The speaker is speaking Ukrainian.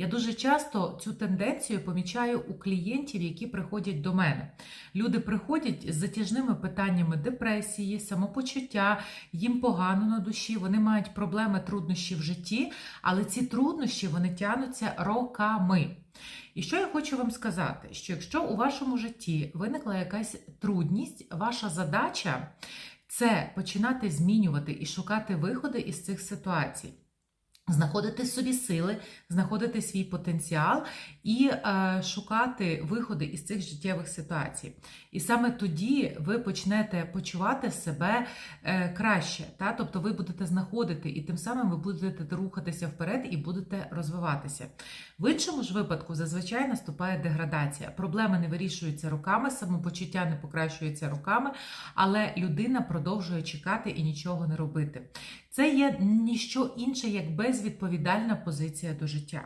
Я дуже часто цю тенденцію помічаю у клієнтів, які приходять до мене. Люди приходять з затяжними питаннями депресії, самопочуття, їм погано на душі, вони мають проблеми, труднощі в житті, але ці труднощі вони тягнуться роками. І що я хочу вам сказати, що якщо у вашому житті виникла якась трудність, ваша задача це починати змінювати і шукати виходи із цих ситуацій. Знаходити собі сили, знаходити свій потенціал і е, шукати виходи із цих життєвих ситуацій. І саме тоді ви почнете почувати себе е, краще. Та? Тобто ви будете знаходити, і тим самим ви будете рухатися вперед і будете розвиватися. В іншому ж випадку зазвичай наступає деградація. Проблеми не вирішуються руками, самопочуття не покращується руками, але людина продовжує чекати і нічого не робити. Це є ніщо інше, як безвідповідальна позиція до життя.